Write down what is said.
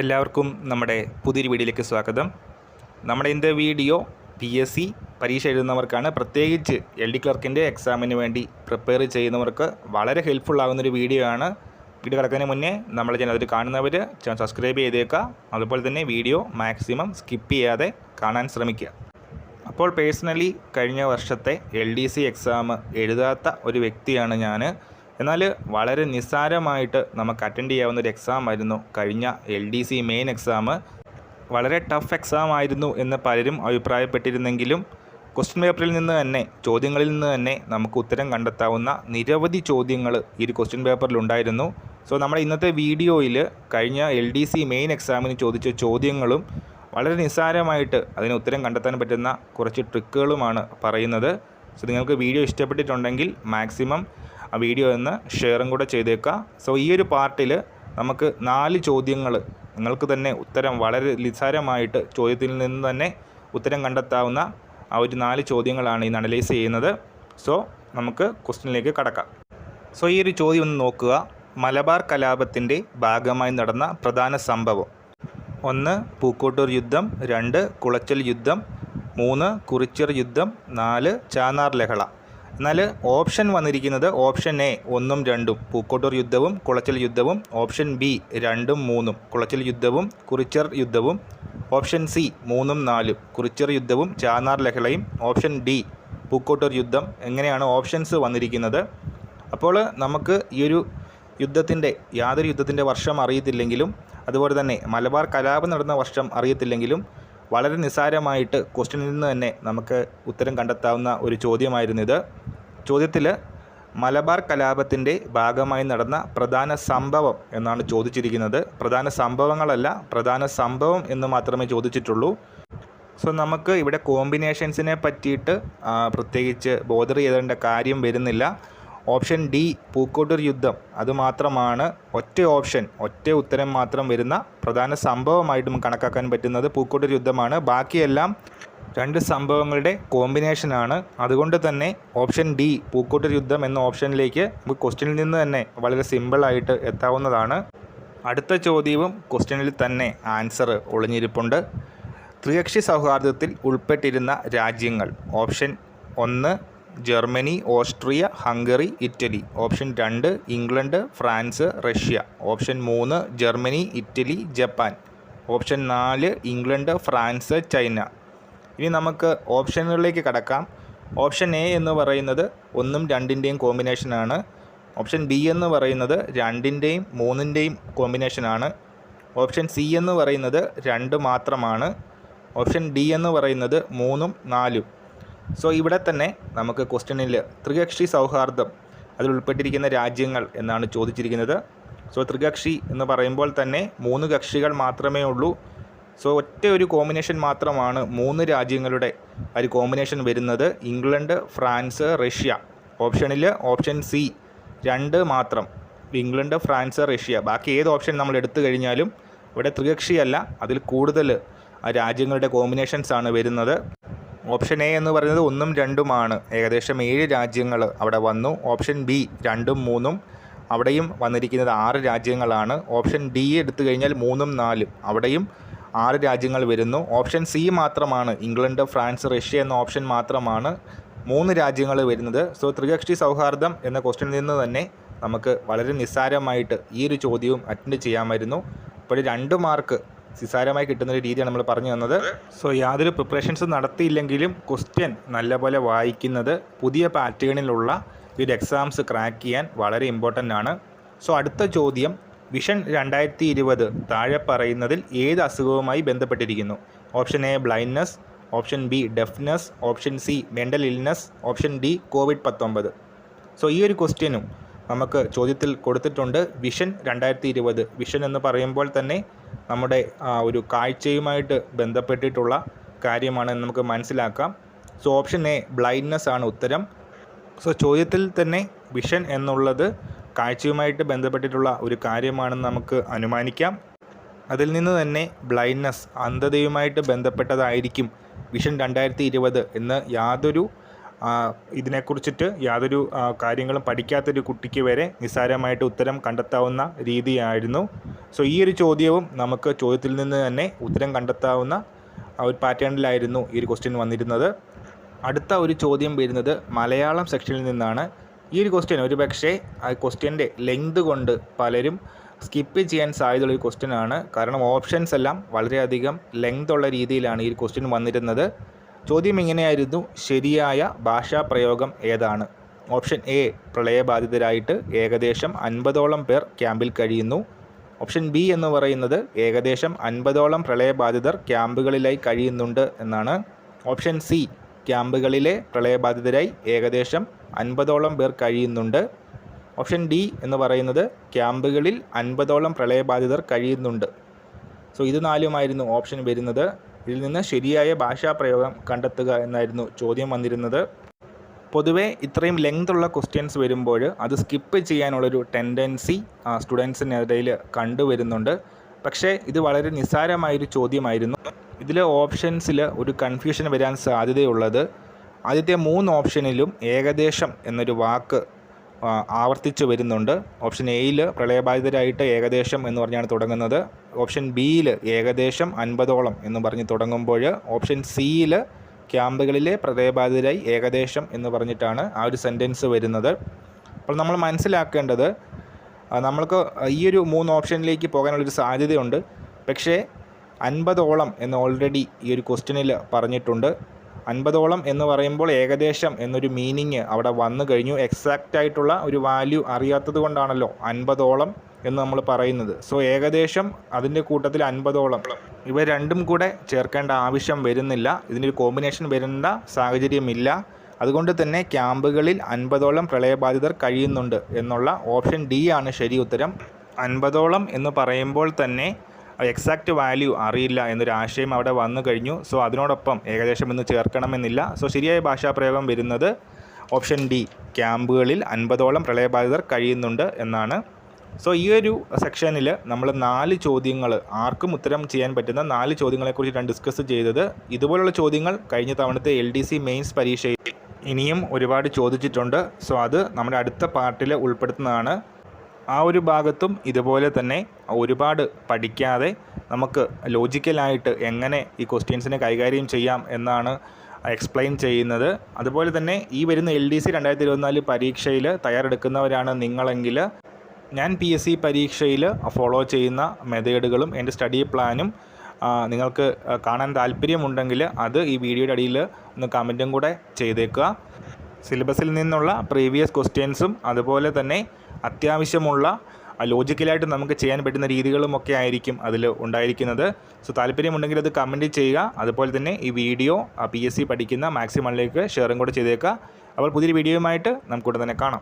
എല്ലാവർക്കും നമ്മുടെ പുതിയൊരു വീഡിയോയിലേക്ക് സ്വാഗതം. നമ്മുടെ ഇന്നത്തെ വീഡിയോ പി എസ് സി പരീക്ഷ എഴുതുന്നവർക്കാണ്. പ്രത്യേകിച്ച് എൽ ഡി ക്ലർക്കിന്റെ എക്സാമിന് വേണ്ടി പ്രിപ്പയർ ചെയ്യുന്നവർക്ക് വളരെ ഹെൽപ്ഫുൾ ആകുന്നൊരു വീഡിയോ ആണ്. വീഡിയോ കിടക്കുന്നതിന് മുന്നേ നമ്മൾ ചാനൽ അതിൽ കാണുന്നവർ ചാനൽ സബ്സ്ക്രൈബ് ചെയ്തേക്കുക അതുപോലെ തന്നെ വീഡിയോ മാക്സിമം സ്കിപ്പ് ചെയ്യാതെ കാണാൻ ശ്രമിക്കുക അപ്പോൾ പേഴ്സണലി കഴിഞ്ഞ വർഷത്തെ എൽ ഡി സി എക്സാം എഴുതാത്ത ഒരു വ്യക്തിയാണ് ഞാൻ എന്നാൽ വളരെ നിസ്സാരമായിട്ട് നമുക്ക് അറ്റൻഡ് ചെയ്യാവുന്ന ഒരു എക്സാം ആയിരുന്നു കഴിഞ്ഞ L D C main exam വളരെ ടഫ് എക്സാം ആയിരുന്നു എന്ന് പലരും അഭിപ്രായപ്പെട്ടിരുന്നെങ്കിലും ക്വസ്റ്റ്യൻ പേപ്പറിൽ നിന്ന് തന്നെ ചോദ്യങ്ങളിൽ നിന്ന് തന്നെ നമുക്ക് ഉത്തരം കണ്ടെത്താവുന്ന നിരവധി ചോദ്യങ്ങൾ ഈ ഒരു ക്വസ്റ്റ്യൻ പേപ്പറിൽ ഉണ്ടായിരുന്നു. സോ നമ്മുടെ ഇന്നത്തെ വീഡിയോയിൽ കഴിഞ്ഞ എൽ ഡി സി മെയിൻ എക്സാമിന് ചോദിച്ച ചോദ്യങ്ങളും വളരെ നിസ്സാരമായിട്ട് അതിന് ഉത്തരം കണ്ടെത്താൻ പറ്റുന്ന കുറച്ച് ട്രിക്കുകളുമാണ് പറയുന്നത്. സോ നിങ്ങൾക്ക് വീഡിയോ ഇഷ്ടപ്പെട്ടിട്ടുണ്ടെങ്കിൽ മാക്സിമം ആ വീഡിയോ ഒന്ന് ഷെയറും കൂടെ ചെയ്തേക്കുക. സോ ഈ ഒരു പാർട്ടിൽ നമുക്ക് നാല് ചോദ്യങ്ങൾ നിങ്ങൾക്ക് തന്നെ ഉത്തരം വളരെ നിസ്സാരമായിട്ട് ചോദ്യത്തിൽ നിന്ന് തന്നെ ഉത്തരം കണ്ടെത്താവുന്ന ആ ഒരു നാല് ചോദ്യങ്ങളാണ് ഇന്ന് അനലൈസ് ചെയ്യുന്നത്. സോ നമുക്ക് ക്വസ്റ്റ്യനിലേക്ക് കടക്കാം. സോ ഈ ഒരു ചോദ്യം ഒന്ന് നോക്കുക. മലബാർ കലാപത്തിന്റെ ഭാഗമായി നടന്ന പ്രധാന സംഭവം. ഒന്ന് പൂക്കോട്ടൂർ യുദ്ധം. രണ്ട് കുളച്ചൽ യുദ്ധം. മൂന്ന് കുറിച്ചർ യുദ്ധം. നാല് ചാനാർ ലഹള. എന്നാൽ ഓപ്ഷൻ വന്നിരിക്കുന്നത് ഓപ്ഷൻ എ ഒന്നും രണ്ടും പൂക്കോട്ടൂർ യുദ്ധവും കുളച്ചൽ യുദ്ധവും ഓപ്ഷൻ ബി രണ്ടും മൂന്നും കുളച്ചൽ യുദ്ധവും കുറിച്ചർ യുദ്ധവും ഓപ്ഷൻ സി മൂന്നും നാലും കുറിച്ചർ യുദ്ധവും ചാന്നാർ ലഹളയും ഓപ്ഷൻ ഡി പൂക്കോട്ടൂർ യുദ്ധം എങ്ങനെയാണ് ഓപ്ഷൻസ് വന്നിരിക്കുന്നത്? അപ്പോൾ നമുക്ക് ഈ ഒരു യുദ്ധത്തിന്റെ യാതൊരു യുദ്ധത്തിന്റെ വർഷം അറിയത്തില്ലെങ്കിലും അതുപോലെ തന്നെ മലബാർ കലാപം നടന്ന വർഷം അറിയത്തില്ലെങ്കിലും വളരെ നിസ്സാരമായിട്ട് ക്വസ്റ്റ്യനിൽ നിന്ന് തന്നെ നമുക്ക് ഉത്തരം കണ്ടെത്താവുന്ന ഒരു ചോദ്യമായിരുന്നു ഇത്. ചോദ്യത്തിൽ മലബാർ കലാപത്തിന്റെ ഭാഗമായി നടന്ന പ്രധാന സംഭവം എന്നാണ് ചോദിച്ചിരിക്കുന്നത്. പ്രധാന സംഭവങ്ങളല്ല പ്രധാന സംഭവം എന്ന് മാത്രമേ ചോദിച്ചിട്ടുള്ളൂ. സോ നമുക്ക് ഇവിടെ കോമ്പിനേഷൻസിനെ പറ്റിയിട്ട് പ്രത്യേകിച്ച് ബോധർ ചെയ്തേണ്ട കാര്യം വരുന്നില്ല. ഓപ്ഷൻ ഡി പൂക്കോട്ടൂർ യുദ്ധം. അതുമാത്രമാണ് ഒറ്റ ഓപ്ഷൻ ഒറ്റ ഉത്തരം മാത്രം വരുന്ന പ്രധാന സംഭവമായിട്ടും കണക്കാക്കാൻ പറ്റുന്നത് പൂക്കോട്ടൂർ യുദ്ധമാണ്. ബാക്കിയെല്ലാം രണ്ട് സംഭവങ്ങളുടെ കോമ്പിനേഷനാണ്. അതുകൊണ്ട് തന്നെ ഓപ്ഷൻ ഡി പൂക്കോട്ടൂർ യുദ്ധം എന്ന ഓപ്ഷനിലേക്ക് നമുക്ക് ക്വസ്റ്റ്യനിൽ നിന്ന് തന്നെ വളരെ സിമ്പിളായിട്ട് എത്താവുന്നതാണ്. അടുത്ത ചോദ്യവും ക്വസ്റ്റ്യനിൽ തന്നെ ആൻസർ ഒളിഞ്ഞിരിപ്പുണ്ട്. ത്രികക്ഷി സൗഹാർദ്ദത്തിൽ ഉൾപ്പെട്ടിരുന്ന രാജ്യങ്ങൾ. ഓപ്ഷൻ ഒന്ന് Germany Austria Hungary Italy. Option രണ്ട് ഇംഗ്ലണ്ട് ഫ്രാൻസ് റഷ്യ. ഓപ്ഷൻ മൂന്ന് ജർമ്മനി ഇറ്റലി ജപ്പാൻ. ഓപ്ഷൻ നാല് ഇംഗ്ലണ്ട് ഫ്രാൻസ് ചൈന. ഇനി നമുക്ക് ഓപ്ഷനുകളിലേക്ക് കടക്കാം. ഓപ്ഷൻ എ എന്ന് പറയുന്നത് ഒന്നും രണ്ടിന്റെയും കോമ്പിനേഷനാണ് ഓപ്ഷൻ ബി എന്ന് പറയുന്നത് രണ്ടിന്റെയും മൂന്നിന്റെയും കോമ്പിനേഷനാണ് ഓപ്ഷൻ സി എന്ന് പറയുന്നത് രണ്ട് മാത്രമാണ്. ഓപ്ഷൻ ഡി എന്ന് പറയുന്നത് മൂന്നും നാലും. സോ ഇവിടെ തന്നെ നമുക്ക് ക്വസ്റ്റ്യനിൽ ത്രികക്ഷി സൗഹാർദ്ദം അതിൽ ഉൾപ്പെട്ടിരിക്കുന്ന രാജ്യങ്ങൾ എന്നാണ് ചോദിച്ചിരിക്കുന്നത്. സോ ത്രികക്ഷി എന്ന് പറയുമ്പോൾ തന്നെ മൂന്ന് കക്ഷികൾ മാത്രമേ ഉള്ളൂ. സോ ഒറ്റ ഒരു കോമ്പിനേഷൻ മാത്രമാണ് മൂന്ന് രാജ്യങ്ങളുടെ ഒരു കോമ്പിനേഷൻ വരുന്നത്. England France Russia. ഓപ്ഷനിൽ ഓപ്ഷൻ സി രണ്ട് മാത്രം. England France Russia. ബാക്കി ഏത് ഓപ്ഷൻ നമ്മൾ എടുത്തു കഴിഞ്ഞാലും ഇവിടെ ത്രികക്ഷിയല്ല അതിൽ കൂടുതൽ രാജ്യങ്ങളുടെ കോമ്പിനേഷൻസ് ആണ് വരുന്നത്. ഓപ്ഷൻ എ എന്ന് പറയുന്നത് ഒന്നും രണ്ടുമാണ്. ഏകദേശം ഏഴ് രാജ്യങ്ങൾ അവിടെ വന്നു. ഓപ്ഷൻ ബി രണ്ടും മൂന്നും അവിടെയും വന്നിരിക്കുന്നത് ആറ് രാജ്യങ്ങളാണ്. ഓപ്ഷൻ ഡി എടുത്തു കഴിഞ്ഞാൽ മൂന്നും നാലും. അവിടെയും ആറ് രാജ്യങ്ങൾ വരുന്നു. ഓപ്ഷൻ സി മാത്രമാണ്. ഇംഗ്ലണ്ട് ഫ്രാൻസ് റഷ്യ എന്ന ഓപ്ഷൻ മാത്രമാണ് മൂന്ന് രാജ്യങ്ങൾ വരുന്നത്. സോ ത്രികക്ഷി സൗഹാർദ്ദം എന്ന ക്വസ്റ്റ്യനിൽ നിന്ന് തന്നെ നമുക്ക് വളരെ നിസ്സാരമായിട്ട് ഈ ഒരു ചോദ്യവും അറ്റൻഡ് ചെയ്യാമായിരുന്നു. അപ്പോൾ രണ്ട് മാർക്ക് നിസ്സാരമായി കിട്ടുന്ന ഒരു രീതിയാണ് നമ്മൾ പറഞ്ഞു തന്നത്. സോ യാതൊരു പ്രിപ്പറേഷൻസ് നടത്തിയില്ലെങ്കിലും ക്വസ്റ്റ്യൻ നല്ലപോലെ വായിക്കുന്നത് പുതിയ പാറ്റേണിലുള്ള ഈ ഒരു എക്സാംസ് ക്രാക്ക് ചെയ്യാൻ വളരെ ഇമ്പോർട്ടന്റ് ആണ്. സോ അടുത്ത ചോദ്യം വിഷൻ രണ്ടായിരത്തി ഇരുപത് താഴെ പറയുന്നതിൽ ഏത് അസുഖവുമായി ബന്ധപ്പെട്ടിരിക്കുന്നു? Option A blindness. Option B deafness. Option C mental illness. Option D covid പത്തൊമ്പത്. സോ ഈ ഒരു ക്വസ്റ്റ്യനും നമുക്ക് ചോദ്യത്തിൽ കൊടുത്തിട്ടുണ്ട്. വിഷൻ രണ്ടായിരത്തി ഇരുപത് വിഷൻ എന്ന് പറയുമ്പോൾ തന്നെ നമ്മുടെ ഒരു കാഴ്ചയുമായിട്ട് ബന്ധപ്പെട്ടിട്ടുള്ള കാര്യമാണ് നമുക്ക് മനസ്സിലാക്കാം. സോ ഓപ്ഷൻ എ ബ്ലൈൻഡ്നെസ് ആണ് ഉത്തരം. സോ ചോദ്യത്തിൽ തന്നെ വിഷൻ എന്നുള്ളത് കാഴ്ചയുമായിട്ട് ബന്ധപ്പെട്ടിട്ടുള്ള ഒരു കാര്യമാണെന്ന് നമുക്ക് അനുമാനിക്കാം. അതിൽ നിന്ന് തന്നെ ബ്ലൈൻഡ്നെസ് അന്ധതയുമായിട്ട് ബന്ധപ്പെട്ടതായിരിക്കും വിഷൻ രണ്ടായിരത്തി ഇരുപത് എന്ന് യാതൊരു ഇതിനെക്കുറിച്ചിട്ട് യാതൊരു കാര്യങ്ങളും പഠിക്കാത്തൊരു കുട്ടിക്ക് വരെ നിസ്സാരമായിട്ട് ഉത്തരം കണ്ടെത്താവുന്ന രീതിയായിരുന്നു. സോ ഈ ഒരു ചോദ്യവും നമുക്ക് ചോദ്യത്തിൽ നിന്ന് തന്നെ ഉത്തരം കണ്ടെത്താവുന്ന ഒരു പാറ്റേണിലായിരുന്നു ഈ ഒരു ക്വസ്റ്റ്യൻ വന്നിരുന്നത്. അടുത്ത ഒരു ചോദ്യം വരുന്നത് മലയാളം സെക്ഷനിൽ നിന്നാണ്. ഈ ഒരു ക്വസ്റ്റ്യൻ ഒരു പക്ഷേ ആ ക്വസ്റ്റ്യന്റെ ലെങ്ത് കൊണ്ട് പലരും സ്കിപ്പ് ചെയ്യാൻ സാധ്യതയുള്ള ഒരു ക്വസ്റ്റ്യൻ ആണ്. കാരണം ഓപ്ഷൻസ് എല്ലാം വളരെയധികം ലെങ്ത് ഉള്ള രീതിയിലാണ് ഈ ക്വസ്റ്റ്യൻ വന്നിരുന്നത്. ചോദ്യം ഇങ്ങനെയായിരുന്നു. ശരിയായ ഭാഷാ പ്രയോഗം ഏതാണ്? ഓപ്ഷൻ എ പ്രളയബാധിതരായിട്ട് ഏകദേശം അൻപതോളം പേർ ക്യാമ്പിൽ കഴിയുന്നു. ഓപ്ഷൻ ബി എന്ന് പറയുന്നത് ഏകദേശം അൻപതോളം പ്രളയബാധിതർ ക്യാമ്പുകളിലായി കഴിയുന്നുണ്ട് എന്നാണ്. ഓപ്ഷൻ സി ക്യാമ്പുകളിലെ പ്രളയബാധിതരായി ഏകദേശം അൻപതോളം പേർ കഴിയുന്നുണ്ട്. ഓപ്ഷൻ ഡി എന്ന് പറയുന്നത് ക്യാമ്പുകളിൽ അൻപതോളം പ്രളയബാധിതർ കഴിയുന്നുണ്ട്. സോ ഇത് നാലുമായിരുന്നു ഓപ്ഷൻ വരുന്നത്. ഇതിൽ നിന്ന് ശരിയായ ഭാഷാപ്രയോഗം കണ്ടെത്തുക എന്നായിരുന്നു ചോദ്യം വന്നിരുന്നത്. പൊതുവേ ഇത്രയും ലെങ്ത് ഉള്ള ക്വസ്റ്റ്യൻസ് വരുമ്പോൾ അത് സ്കിപ്പ് ചെയ്യാനുള്ളൊരു ടെൻഡൻസി സ്റ്റുഡൻസിനിടയിൽ കണ്ടുവരുന്നുണ്ട്. പക്ഷേ ഇത് വളരെ നിസ്സാരമായൊരു ചോദ്യമായിരുന്നു. ഇതിൽ ഓപ്ഷൻസിൽ ഒരു കൺഫ്യൂഷൻ വരാൻ സാധ്യതയുള്ളത് ആദ്യത്തെ മൂന്ന് ഓപ്ഷനിലും ഏകദേശം എന്നൊരു വാക്ക് ആവർത്തിച്ച് വരുന്നുണ്ട്. ഓപ്ഷൻ എയിൽ പ്രളയബാധിതരായിട്ട് ഏകദേശം എന്ന് പറഞ്ഞാണ് തുടങ്ങുന്നത്. ഓപ്ഷൻ ബിയിൽ ഏകദേശം അൻപതോളം എന്ന് പറഞ്ഞ് തുടങ്ങുമ്പോൾ ഓപ്ഷൻ സിയിൽ ക്യാമ്പുകളിലെ പ്രളയബാധിതരായി ഏകദേശം എന്ന് പറഞ്ഞിട്ടാണ് ആ ഒരു സെന്റൻസ് വരുന്നത്. അപ്പോൾ നമ്മൾ മനസ്സിലാക്കേണ്ടത് നമ്മൾക്ക് ഈ ഒരു മൂന്ന് ഓപ്ഷനിലേക്ക് പോകാനുള്ളൊരു സാധ്യതയുണ്ട്. പക്ഷേ അൻപതോളം എന്ന് ഓൾറെഡി ഈ ഒരു ക്വസ്റ്റ്യനിൽ പറഞ്ഞിട്ടുണ്ട്. അൻപതോളം എന്ന് പറയുമ്പോൾ ഏകദേശം എന്നൊരു മീനിങ് അവിടെ വന്നു കഴിഞ്ഞു. എക്സാക്റ്റ് ആയിട്ടുള്ള ഒരു വാല്യൂ അറിയാത്തത് കൊണ്ടാണല്ലോ അൻപതോളം എന്ന് നമ്മൾ പറയുന്നത്. സോ ഏകദേശം അതിന്റെ കൂട്ടത്തിൽ അൻപതോളം. ഇവ രണ്ടും കൂടെ ചേർക്കേണ്ട ആവശ്യം വരുന്നില്ല. ഇതിനൊരു കോമ്പിനേഷൻ വരേണ്ട സാഹചര്യമില്ല. അതുകൊണ്ട് തന്നെ ക്യാമ്പുകളിൽ അൻപതോളം പ്രളയബാധിതർ കഴിയുന്നുണ്ട് എന്നുള്ള ഓപ്ഷൻ ഡി ആണ് ശരി ഉത്തരം. അൻപതോളം എന്ന് പറയുമ്പോൾ തന്നെ എക്സാക്റ്റ് വാല്യൂ അറിയില്ല എന്നൊരു ആശയം അവിടെ വന്നു കഴിഞ്ഞു. സോ അതിനോടൊപ്പം ഏകദേശം ഇന്ന് ചേർക്കണമെന്നില്ല. സോ ശരിയായ ഭാഷാപ്രയോഗം വരുന്നത് ഓപ്ഷൻ ഡി ക്യാമ്പുകളിൽ അൻപതോളം പ്രളയബാധിതർ കഴിയുന്നുണ്ട് എന്നാണ്. സോ ഈ ഒരു സെക്ഷനിൽ നമ്മൾ നാല് ചോദ്യങ്ങൾ ആർക്കും ഉത്തരം ചെയ്യാൻ പറ്റുന്ന നാല് ചോദ്യങ്ങളെക്കുറിച്ചാണ് ഡിസ്കസ് ചെയ്തത്. ഇതുപോലുള്ള ചോദ്യങ്ങൾ കഴിഞ്ഞ തവണത്തെ എൽ ഡി സി മെയിൻസ് പരീക്ഷയിൽ ഇനിയും ഒരുപാട് ചോദിച്ചിട്ടുണ്ട്. സോ അത് നമ്മുടെ അടുത്ത പാർട്ടിൽ ഉൾപ്പെടുത്തുന്നതാണ്. ആ ഒരു ഭാഗത്തും ഇതുപോലെ തന്നെ ഒരുപാട് പഠിക്കാതെ നമുക്ക് ലോജിക്കലായിട്ട് എങ്ങനെ ഈ ക്വസ്റ്റ്യൻസിനെ കൈകാര്യം ചെയ്യാം എന്നാണ് എക്സ്പ്ലെയിൻ ചെയ്യുന്നത്. അതുപോലെ തന്നെ ഈ വരുന്ന എൽ ഡി സി രണ്ടായിരത്തി ഇരുപത്തിനാല് പരീക്ഷയിൽ തയ്യാറെടുക്കുന്നവരാണ് നിങ്ങളെങ്കിൽ ഞാൻ പി എസ് സി പരീക്ഷയിൽ ഫോളോ ചെയ്യുന്ന മെത്തേഡുകളും എന്റെ സ്റ്റഡി പ്ലാനും നിങ്ങൾക്ക് കാണാൻ താല്പര്യമുണ്ടെങ്കിൽ അത് ഈ വീഡിയോയുടെ അടിയിൽ ഒന്ന് കമന്റും കൂടെ ചെയ്തേക്കുക. സിലബസിൽ നിന്നുള്ള പ്രീവിയസ് ക്വസ്റ്റ്യൻസും അതുപോലെ തന്നെ അത്യാവശ്യമുള്ള ലോജിക്കലായിട്ട് നമുക്ക് ചെയ്യാൻ പറ്റുന്ന രീതികളുമൊക്കെ ആയിരിക്കും അതിൽ ഉണ്ടായിരിക്കുന്നത്. സോ താല്പര്യമുണ്ടെങ്കിൽ അത് കമന്റ് ചെയ്യുക. അതുപോലെ തന്നെ ഈ വീഡിയോ പി എസ് സി പഠിക്കുന്ന മാക്സിമണിലേക്ക് ഷെയറും കൂടെ ചെയ്തേക്കുക. അപ്പോൾ പുതിയൊരു വീഡിയോയുമായിട്ട് നമുക്കിവിടെ തന്നെ കാണാം.